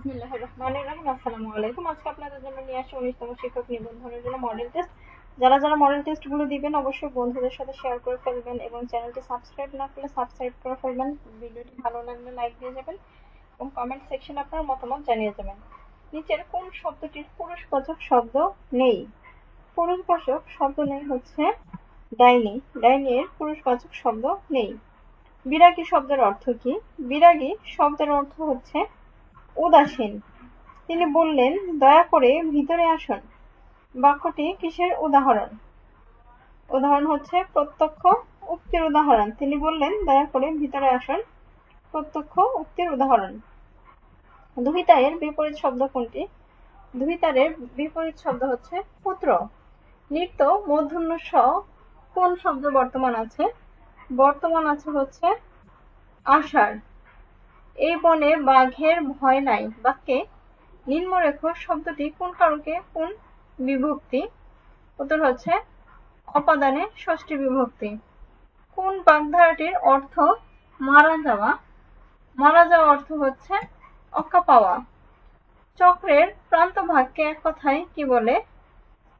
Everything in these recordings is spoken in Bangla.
বিসমিল্লাহির রহমানির রহিম। আজকে আপনাদের জন্য নিয়ে আসি উনিশতম শিক্ষক নিবন্ধনের জন্য মডেল টেস্ট যারা যারা মডেল টেস্টগুলো দিবেন, অবশ্যই বন্ধুদের সাথে শেয়ার করে ফেলবেন এবং চ্যানেলটি সাবস্ক্রাইব না করলে সাবস্ক্রাইব করে ফেলবেন। ভিডিওটি ভালো লাগলে লাইক দিয়ে যাবেন এবং কমেন্ট সেকশনে আপনার মতামত জানিয়ে যাবেন। নিচের কোন শব্দটির পুরুষবাচক শব্দ নেই? পুরুষবাচক শব্দ নেই হচ্ছে ডাইনি। ডাইনি এর পুরুষবাচক শব্দ নেই। বিরাগী শব্দের অর্থ কি? বিরাগী শব্দের অর্থ হচ্ছে উদাসীন। তিনি বললেন, দয়া করে ভিতরে আসুন। বাক্যটি কিসের উদাহরণ? উদাহরণ হচ্ছে, প্রত্যক্ষ উক্তির উদাহরণ। তিনি বললেন, দয়া করে ভিতরে আসুন। প্রত্যক্ষ উক্তির উদাহরণ। দুহিতায়ের বিপরীত শব্দ কোনটি? দুহিতারের বিপরীত শব্দ হচ্ছে, পুত্র। নৃত্য মূর্ধন্য স কোন শব্দ বর্তমান আছে? বর্তমান আছে হচ্ছে, আষাঢ়। এই বনে বাঘের ভয় নাই। বাক্যে নিম্নরেখ শব্দটি কোন কারকে কোন বিভক্তি? উত্তর হচ্ছে অপাদানে ষষ্ঠী বিভক্তি। কোন বাগধারাটির অর্থ মারা যাওয়া? মারা যাওয়া অর্থ হচ্ছে অক্কা পাওয়া। চক্রের প্রান্ত ভাগকে এক কথায় কি বলে?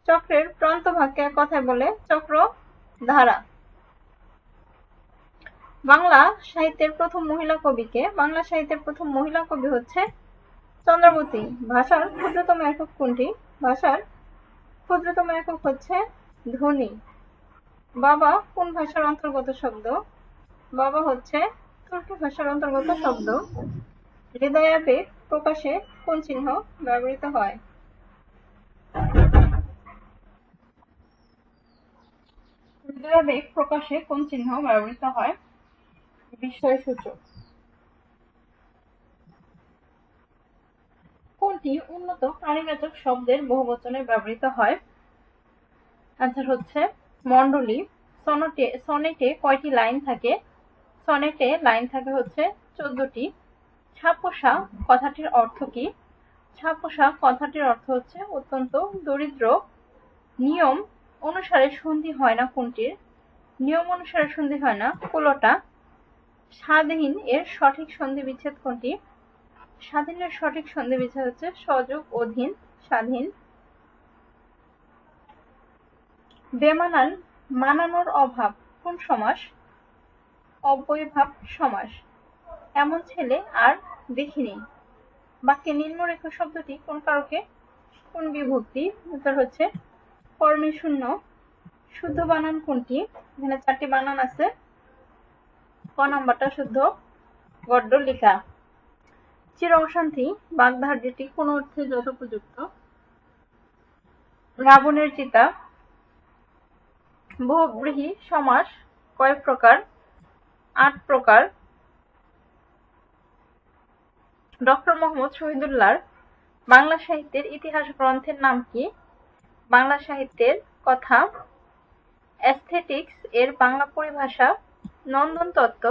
চক্রের প্রান্ত ভাগকে এক কথায় বলে চক্র ধারা বাংলা সাহিত্যের প্রথম মহিলা কবিকে, বাংলা সাহিত্যের প্রথম মহিলা কবি হচ্ছে চন্দ্রাবতী। ভাষার ক্ষুদ্রতম একক কোনটি? ভাষার ক্ষুদ্রতম একক হচ্ছে ধ্বনি। বাবা কোন ভাষার অন্তর্গত শব্দ? বাবা হচ্ছে তুর্কি ভাষার অন্তর্গত শব্দ। হৃদয়াবেগ প্রকাশে কোন চিহ্ন ব্যবহৃত হয়? হৃদয়াবেগ প্রকাশে কোন চিহ্ন ব্যবহৃত হয়? বিস্ময় সূচক কোনটি উন্নত প্রাণীবাচক শব্দের বহুবচনে ব্যবহৃত হয়? আনসার হচ্ছে মন্ডলী সনেটে সনেটে কয়টি লাইন থাকে? সনেটে লাইন থাকে হচ্ছে চোদ্দটি। ছাপোষা কথাটির অর্থ কি? ছাপোষা কথাটির অর্থ হচ্ছে অত্যন্ত দরিদ্র। নিয়ম অনুসারে সন্ধি হয় না কোনটির? নিয়ম অনুসারে সন্ধি হয় না, কুলোটা। স্বাধীন এর সঠিক সন্ধি বিচ্ছেদ কোনটি? স্বাধীনের সঠিক সন্ধি বিচ্ছেদ হচ্ছে সযোগ অধীন স্বাধীন। বেমানান মানানোর অভাব কোন সমাস? অবৈভাব সমাস। এমন ছেলে আর দেখিনি। বাক্যে নিম্নরেখ শব্দটি কোন কারকে? কোন বিভক্তি? উত্তর হচ্ছে কর্মে শূন্য। শুদ্ধ বানান কোনটি? এখানে চারটি বানান আছে। নাম্বারটা শুদ্ধ। গদ্য লেখা। চির অশান্তি বাগধার্যটি কোন অর্থে যথোপযুক্ত? রাবণের চিতা। বহুব্রীহি সমাস কয় প্রকার? আট প্রকার। ডক্টর মোহাম্মদ শহীদুল্লাহর বাংলা সাহিত্যের ইতিহাস গ্রন্থের নাম কি? বাংলা সাহিত্যের কথা। অ্যাস্থেটিক্স এর বাংলা পরিভাষা নন্দন তত্ত্ব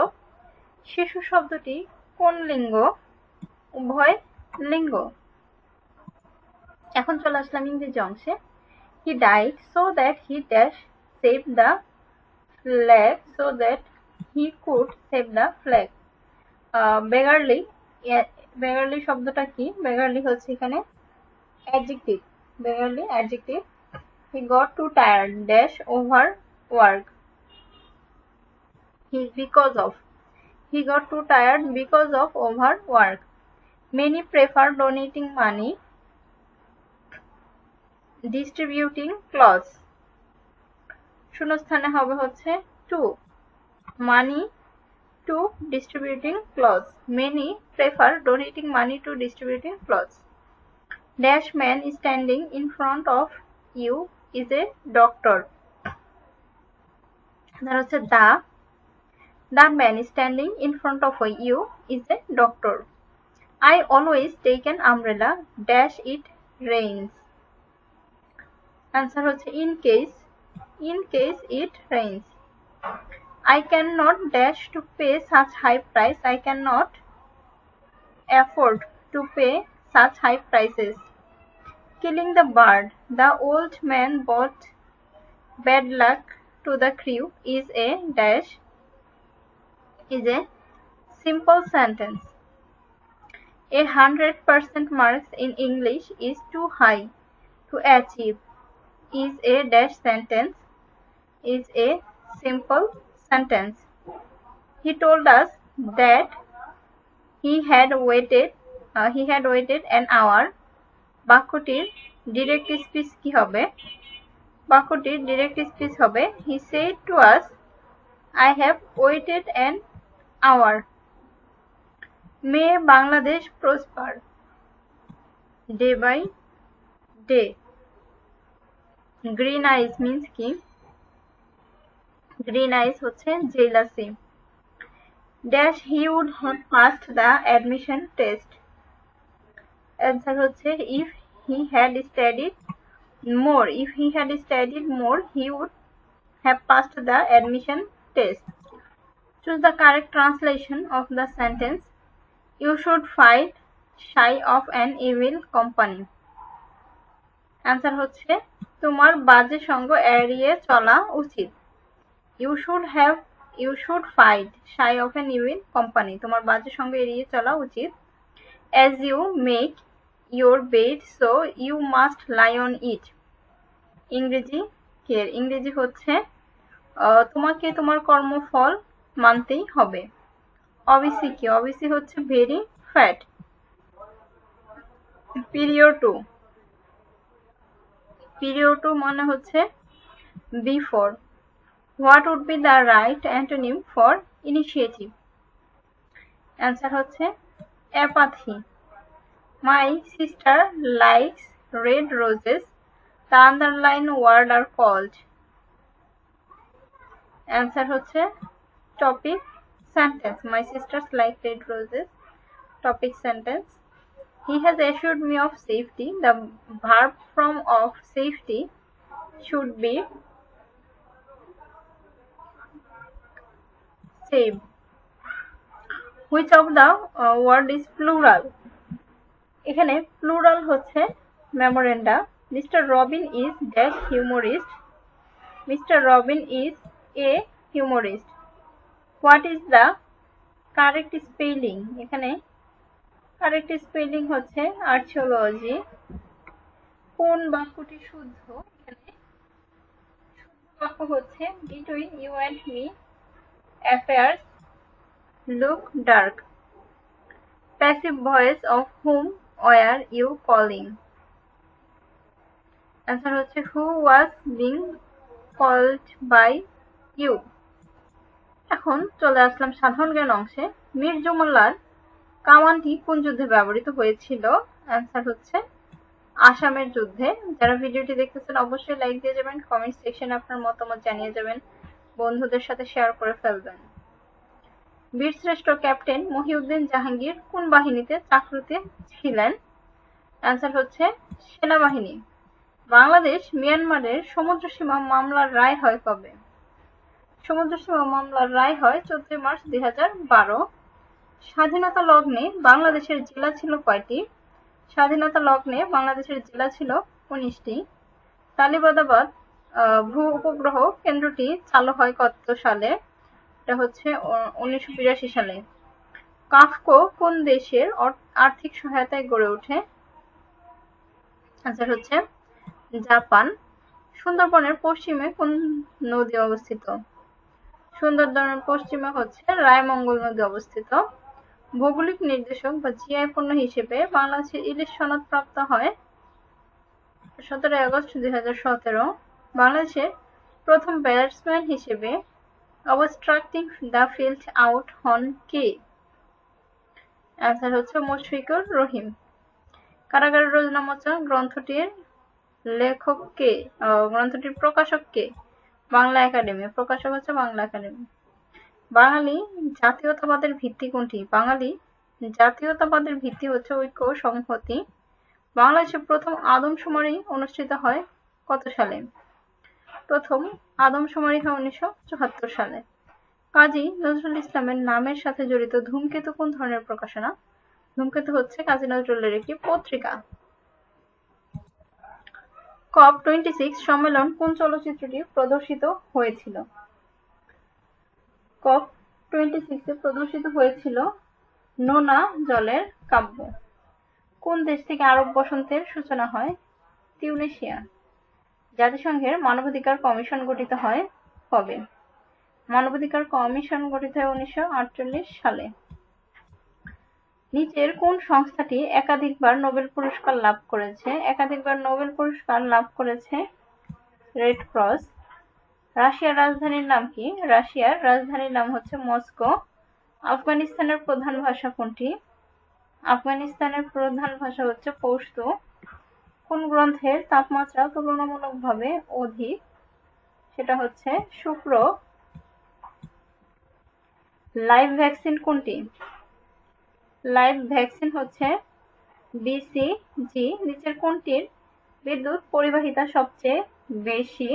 শিশু শব্দটি কোন লিঙ্গ? উভয় লিঙ্গ। এখন চলে আসলাম ইংরেজি অংশে। He died so that he dash save the flag so that he could save the flag beggarly beggarly শব্দটা কি? বেগারলি হচ্ছে এখানে adjective beggarly adjective he got to tired dash over work he because of he got too tired because of overwork many prefer donating money distributing clothes শূন্যস্থানে হবে হচ্ছে to money to distributing cloth many prefer donating money to distributing cloth dash man standing in front of you is a doctor হচ্ছে the The man standing in front of you is a doctor. I always take an umbrella dash it rains. Answer হচ্ছে in case in case it rains. I cannot dash to pay such high price. I cannot afford to pay such high prices. Killing the bird. The old man brought bad luck to the crew is a dash is a simple sentence. A hundred percent marks in English is too high to achieve. Is a dash sentence. Is a simple sentence. He told us that he had waited uh, he had waited an hour বাক্যটির ডিরেক্ট স্পিচ কি হবে বাক্যটির ডিরেক্ট স্পিচ হবে he said to us I have waited an hour. May Bangladesh prosper. Day by day. Green eyes means কি? গ্রিন আইস হচ্ছে jealousy. Dash he would have passed the admission test. Answer হচ্ছে, if he had studied more if he had studied more, he would have passed the admission test. Choose the correct translation of the sentence. You should fight shy of an evil company. Answer হচ্ছে, তোমার বাজে সঙ্গ এড়িয়ে চলা উচিত। You should have you should fight shy of an evil company তোমার বাজে সঙ্গ এড়িয়ে চলা উচিত। As you make your bed so you must lie on it ইংরেজি কের ইংরেজি হচ্ছে তোমাকে তোমার কর্মফল মানতেই হবে। অবিসি কি? অবিসি হচ্ছে very fat prior to prior to মানে হচ্ছে before what would be the right antonym for initiative answer হচ্ছে apathy my sister likes red roses the underline word are called answer হচ্ছে topic sentence my sisters like red roses topic sentence he has assured me of safety the verb from of safety should be save which of the uh, word is plural এখানে প্লুরাল হচ্ছে memoranda mister Robin is dash humorist mister Robin is a humorist what is the correct spelling এখানে কারেক্ট স্পেলিং হচ্ছে আর্চিওলজি কোন বাক্যটি শুদ্ধ? এখানে শুদ্ধ বাক্য হচ্ছে between you and me affairs look dark passive voice of whom were you calling answer হচ্ছে who was being called by you এখন চলে আসলাম সাধারণ জ্ঞান অংশে। মীর জুমুল্লার কামানটি কোন যুদ্ধে ব্যবহৃত হয়েছিল? অ্যান্সার হচ্ছে আসামের যুদ্ধে। যারা ভিডিওটি দেখতেছেন, অবশ্যই লাইক দিয়ে যাবেন কমেন্ট সেকশনে আপনার মতামত জানিয়ে যাবেন। বন্ধুদের সাথে শেয়ার করে ফেলবেন। বীরশ্রেষ্ঠ ক্যাপ্টেন মহিউদ্দিন জাহাঙ্গীর কোন বাহিনীতে চাকরিতে ছিলেন? অ্যান্সার হচ্ছে সেনাবাহিনী। বাংলাদেশ মিয়ানমারের সমুদ্র সীমা মামলার রায় হয় কবে? সমুদ্র সীমা মামলার রায় হয় চোদ্দই মার্চ দুই হাজার বারো। স্বাধীনতা লগ্নে বাংলাদেশের জেলা ছিল কয়টি? স্বাধীনতা লগ্নে বাংলাদেশের জেলা ছিল উনিশটি। তালিবাদাবাদ ভূ উপগ্রহ কেন্দ্রটি চালু হয় কত সালে? এটা হচ্ছে উনিশশো বিরাশি সালে। কাফকো কোন দেশের আর্থিক সহায়তায় গড়ে ওঠে? আনসার হচ্ছে জাপান। সুন্দরবনের পশ্চিমে কোন নদী অবস্থিত? সুন্দরবনের পশ্চিমে হচ্ছে রায়মঙ্গল নদী অবস্থিত। ভৌগোলিক নির্দেশক বা জিআই পণ্য হিসেবে বাংলাদেশের ইলিশ সনদ প্রাপ্ত হয় সতেরোই আগস্ট দুই হাজার সতেরো। বাংলাদেশের প্রথম ব্যাটসম্যান হিসেবে অবস্ট্রাক্টিং দ্য ফিল্ড আউট হন কে? অ্যান্সার হচ্ছে মুশফিকুর রহিম। কারাগারের রোজনামচা গ্রন্থটির লেখক কে? গ্রন্থটির প্রকাশক কে? বাংলা একাডেমি, প্রকাশক হচ্ছে বাংলা একাডেমি। বাঙালি জাতীয়তাবাদের ভিত্তি কোনটি? বাঙালি জাতীয়তাবাদের ভিত্তি হচ্ছে ঐক্য সংহতি। বাংলাদেশে প্রথম আদমশুমারি অনুষ্ঠিত হয় কত সালে? প্রথম আদমশুমারি হয় উনিশশো চুয়াত্তর সালে। কাজী নজরুল ইসলামের নামের সাথে জড়িত ধূমকেতু কোন ধরনের প্রকাশনা? ধূমকেতু হচ্ছে কাজী নজরুলের একটি পত্রিকা। কপ টোয়েন্টি সিক্স সম্মেলন কোন চলচ্চিত্রটি প্রদর্শিত হয়েছিল? কপ টোয়েন্টি সিক্সে প্রদর্শিত হয়েছিল নোনা জলের কাব্য। কোন দেশ থেকে আরব বসন্তের সূচনা হয়? তিউনেশিয়া। জাতিসংঘের মানবাধিকার কমিশন গঠিত হয় কবে? মানবাধিকার কমিশন গঠিত হয় উনিশশো আটচল্লিশ সালে। নিচের কোন সংস্থাটি একাধিকবার নোবেল পুরস্কার লাভ করেছে? একাধিকবার নোবেল পুরস্কার লাভ করেছে রেড ক্রস রাশিয়ার রাজধানীর নাম কি? রাশিয়ার রাজধানীর নাম হচ্ছে মস্কো। আফগানিস্তানের প্রধান ভাষা কোনটি? আফগানিস্তানের প্রধান ভাষা হচ্ছে পশতু। কোন গ্রন্থের তাপমাত্রা তুলনামূলকভাবে অধিক? সেটা হচ্ছে শুক্র। লাইভ ভ্যাকসিন কোনটি? লাইভ ভ্যাকসিন হচ্ছে বিসিজি নিচের কোনটির? বিদ্যুৎ পরিবাহিতা সবচেয়ে বেশি।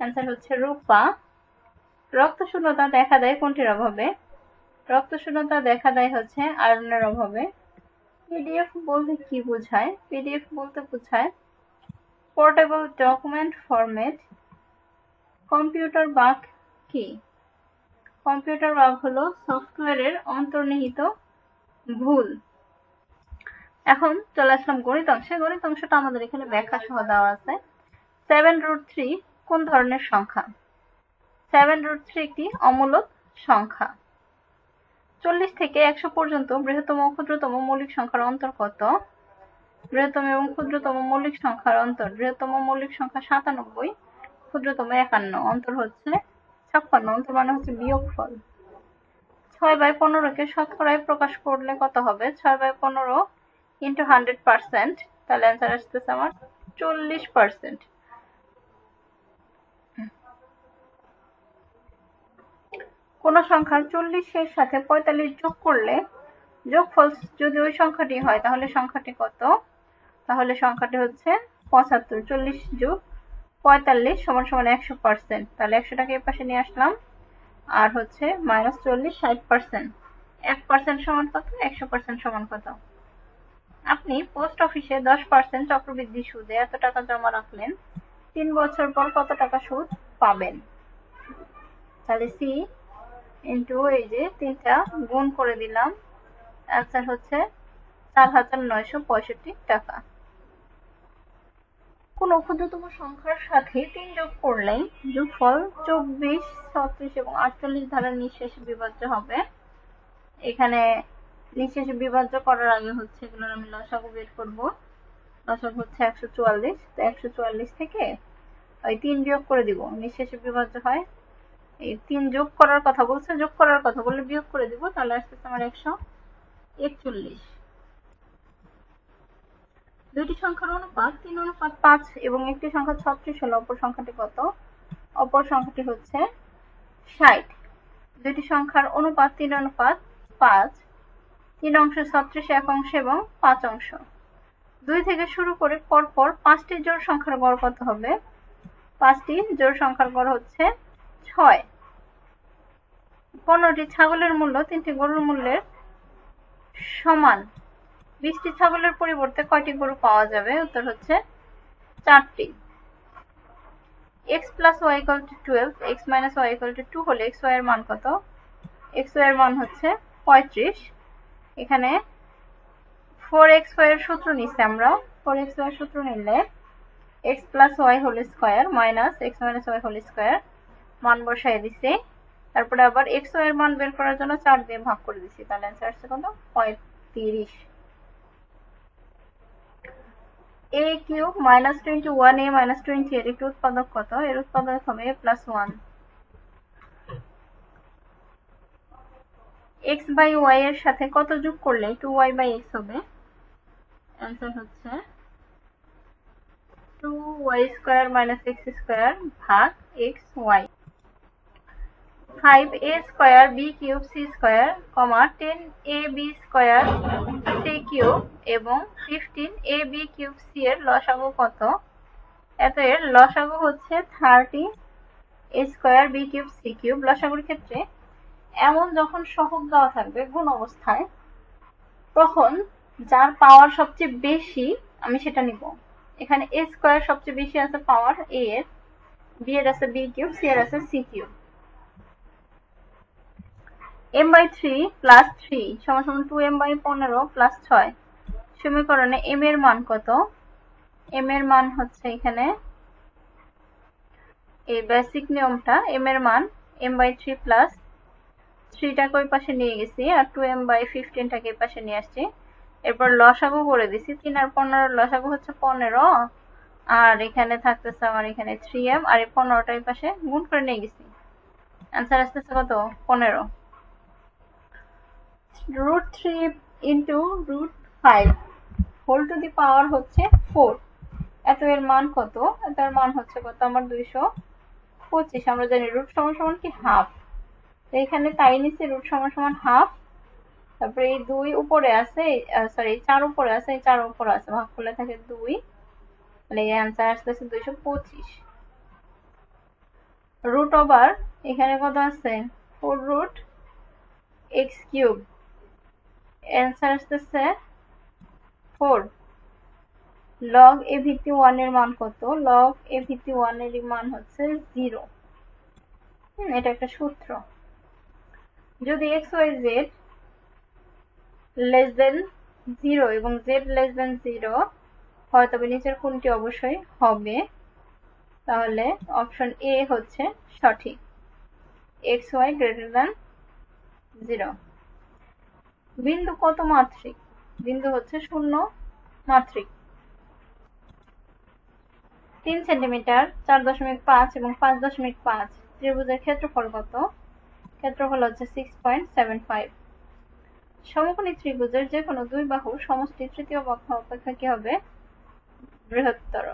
অ্যান্সার হচ্ছে রূপা। রক্ত শূন্যতা দেখা দেয় কোনটির অভাবে? রক্ত শূন্যতা দেখা দেয় হচ্ছে আয়রনের অভাবে। পিডিএফ বলতে কি বোঝায়? পিডিএফ বলতে বোঝায় portable document format computer bug কি? কম্পিউটার বাগ হলো সফটওয়্যারের অন্তর্নিহিত ভুল। এখন চলে আসলাম গণিত অংশে গণিত অংশটা আমাদের এখানে ব্যাখ্যা সহ দেওয়া আছে। সেভেন রুট থ্রি কোন ধরনের সংখ্যা? সেভেন রুট থ্রি একটি অমূলক সংখ্যা। চল্লিশ থেকে একশো পর্যন্ত বৃহত্তম ক্ষুদ্রতম মৌলিক সংখ্যার অন্তর কত? বৃহত্তম এবং ক্ষুদ্রতম মৌলিক সংখ্যার অন্তর। বৃহত্তম মৌলিক সংখ্যা সাতানব্বই, ক্ষুদ্রতম একান্ন। অন্তর হচ্ছে ছাপ্পান্ন। অন্তর মানে হচ্ছে বিয়োগফল। ছয় বাই পনেরোকে শতকরায় প্রকাশ করলে কত হবে? ছয় বাই পনেরো ইন্টু হান্ড্রেড পার্সেন্ট তাহলে অ্যান্সার আসতেছে আমার চল্লিশ পার্সেন্ট কোন সংখ্যার চল্লিশের সাথে পঁয়তাল্লিশ যোগ করলে যোগফল যদি ওই সংখ্যাটি হয়, তাহলে সংখ্যাটি কত? তাহলে সংখ্যাটি হচ্ছে পঁচাত্তর, চল্লিশ যোগ পঁয়তাল্লিশ সমান সমান একশো পার্সেন্ট তাহলে একশোটাকে এর পাশে নিয়ে আসলাম। আর হচ্ছে মাইনাস চল্লিশ, ষাট পার্সেন্ট এক পার্সেন্ট সমান কত? একশো পার্সেন্ট সমান কত? আপনি পোস্ট অফিসে দশ পার্সেন্ট চক্রবৃদ্ধি সুদে এত টাকা জমা রাখলেন, তিন বছর পর কত টাকা সুদ পাবেন? তাহলে সি ইন্টু এই যে তিনটা গুণ করে দিলাম অ্যান্সার হচ্ছে চার হাজার নয়শো পঁয়ষট্টি টাকা। কোন ক্ষুদ্রতম সংখ্যার সাথে তিন যোগ করলেই যোগফল চব্বিশ, ছত্রিশ এবং আটচল্লিশ ধারার নিঃশেষে বিভাজ্য হবে। এখানে নিঃশেষে বিভাজ্য করার আগে হচ্ছে এগুলোর আমি লসাগু বের করব। লসাগু হচ্ছে একশো চুয়াল্লিশ, তো একশো চুয়াল্লিশ থেকে ওই তিন বিয়োগ করে দিব। নিঃশেষে বিভাজ্য হয়। এই তিন যোগ করার কথা বলছে, যোগ করার কথা বললে বিয়োগ করে দিব, তাহলে আসতেছে আমার একশো একচল্লিশ। দুইটি সংখ্যার অনুপাত তিন অনুপাত পাঁচ এবং একটি সংখ্যা ছত্রিশ হলো অপর সংখ্যাটি কত? অপর সংখ্যাটি হচ্ছে ষাট। দুইটি সংখ্যার অনুপাত তিন অনুপাত পাঁচ। তিন অংশ ছত্রিশ, এক অংশ এবং পাঁচ অংশ। দুই থেকে শুরু করে পরপর পাঁচটি জোড় সংখ্যার গড় কত হবে? পাঁচটি জোড় সংখ্যার গড় হচ্ছে ছয়। পনেরোটি ছাগলের মূল্য তিনটি গরুর মূল্যের সমান। বিশটি ছাগলের পরিবর্তে কয়টি গরু পাওয়া যাবে? উত্তর হচ্ছে চারটি। X plus Y equal to twelve X minus Y equal to two হলে এক্স ওয়াই এর মান কত? এক্স ওয়াই এর মান হচ্ছে পঁয়ত্রিশ। এখানে ফোর এক্স ওয়াই এর সূত্র নিচ্ছি আমরা। ফোর এক্স ওয়াই এর সূত্র নিলে X plus Y whole square minus X minus Y whole square মান বসাই দিছি। তারপরে আবার এক্স ওয়াই এর মান বের করার জন্য চার দিয়ে ভাগ করে দিছি। তাহলে অ্যান্সার আসছে কত? পঁয়ত্রিশ। A cube minus twenty one A minus twenty এর একটি উৎপাদক কত? এর উৎপাদক হবে plus one X by Y এর সাথে কত যোগ করলে টু ওয়াই বাই এক্স হবে? অ্যান্সার হচ্ছে two Y square minus X square ভাগ X Y five A square B cube C square comma ten A B square C cube এবং fifteen A B cube C এর লসাগু কত? এত এর লসাগু হচ্ছে thirty A square B cube C cube লসাগুর ক্ষেত্রে এমন যখন সহগ দেওয়া থাকবে গুণ অবস্থায়, তখন যার পাওয়ার সবচেয়ে বেশি, আমি সেটা নিব। এখানে এ স্কোয়ার সবচেয়ে বেশি আছে পাওয়ার এ এর বি এর আছে বি কিউব সি এর আছে M by three plus three সমান সমান টু এম বাই পনেরো প্লাস ছয়। সমীকরণে এম এর মান কত? এম এর মান হচ্ছে এখানে এই বেসিক নিয়মটা। এম এর মান এম বাই থ্রি প্লাস থ্রিটাকে ওই পাশে নিয়ে গেছি আর টু এম বাই ফিফটিনটাকে এই পাশে নিয়ে আসছি। এরপর লসাগু করে দিছি। তিন আর পনেরো লসাগু হচ্ছে পনেরো। আর এখানে থাকতেছে আমার এখানে থ্রি এম আর এই পনেরোটা এই পাশে গুণ করে নিয়ে গেছি। অ্যান্সার আসতেছে কত? পনেরো। Root three into root five whole to the power হচ্ছে ফোর এত এর মান কত? এত এর মান হচ্ছে কত? আমার দুইশো পঁচিশ। আমরা জানি রুট সমান সমান কি? হাফ তো এখানে তাই নিচে রুট সমান সমান হাফ তারপরে এই দুই উপরে আছে সরি চার উপরে আছে, এই চার উপরে আছে, ভাগ করলে থাকে দুই। তাহলে এই অ্যান্সার আসতেছে দুইশো পঁচিশ। রুট ওভার এখানে কত আছে? Four root x cube answer আসতেছে ফোর লগ এ ভিত্তি ওয়ানের মান কত? লগ এ ভিত্তি ওয়ানের মান হচ্ছে জিরো এটা একটা সূত্র। যদি x y z less than zero এবং জেড লেস দেন জিরো হয়, তবে নিচের কোনটি অবশ্যই হবে? তাহলে অপশন এ হচ্ছে সঠিক। X y greater than zero বিন্দু কত মাত্রিক? বিন্দু হচ্ছে শূন্য মাত্রিক। তিন সেন্টিমিটার, চার দশমিক পাঁচ এবং পাঁচ দশমিক পাঁচ। ত্রিভুজের ক্ষেত্রফল কত? ক্ষেত্রফল হচ্ছে সিক্স পয়েন্ট সেভেন ফাইভ সমকোণী ত্রিভুজের যে কোনো দুই বাহু সমষ্টি তৃতীয় পক্ষ অপেক্ষা কি হবে? বৃহত্তর।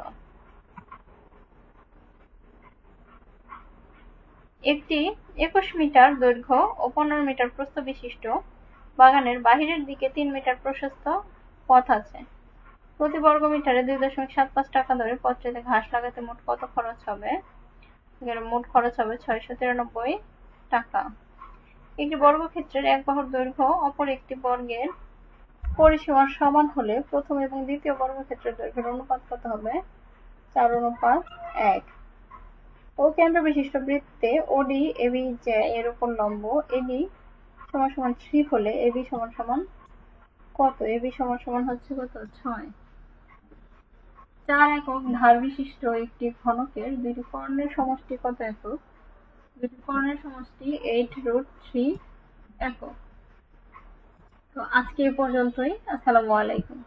একটি একুশ মিটার দৈর্ঘ্য ও পনেরো মিটার প্রস্থ বিশিষ্ট বাগানের বাহিরের দিকে তিন মিটার প্রশস্ত পথ আছে। প্রতি বর্গ মিটারে দুই দশমিক সাত পাঁচ টাকা ধরে পথটিতে ঘাস লাগাতে মোট কত খরচ হবে? মোট খরচ হবে ছয়শো তিরানব্বই টাকা। একটি বর্গক্ষেত্রের এক বাহুর দৈর্ঘ্য অপর একটি বর্গের পরিসীমার সমান হলে প্রথম এবং দ্বিতীয় বর্গক্ষেত্রের দৈর্ঘ্যের অনুপাত কত হবে? চার অনুপাত এক। ও কেন্দ্র বিশিষ্ট বৃত্তে ওডি এবি যে এর উপর লম্ব এবি সমান সমান থ্রি হলে এবি সমান সমান কত? এবি সমান সমান হচ্ছে কত? ছয়। চার একক ধার বিশিষ্ট একটি ঘনকের দুটি কর্ণের সমষ্টি কত একক? দুটি কর্ণের সমষ্টি এইট রুট থ্রি একক। তো আজকে এ পর্যন্তই। আসসালামু আলাইকুম।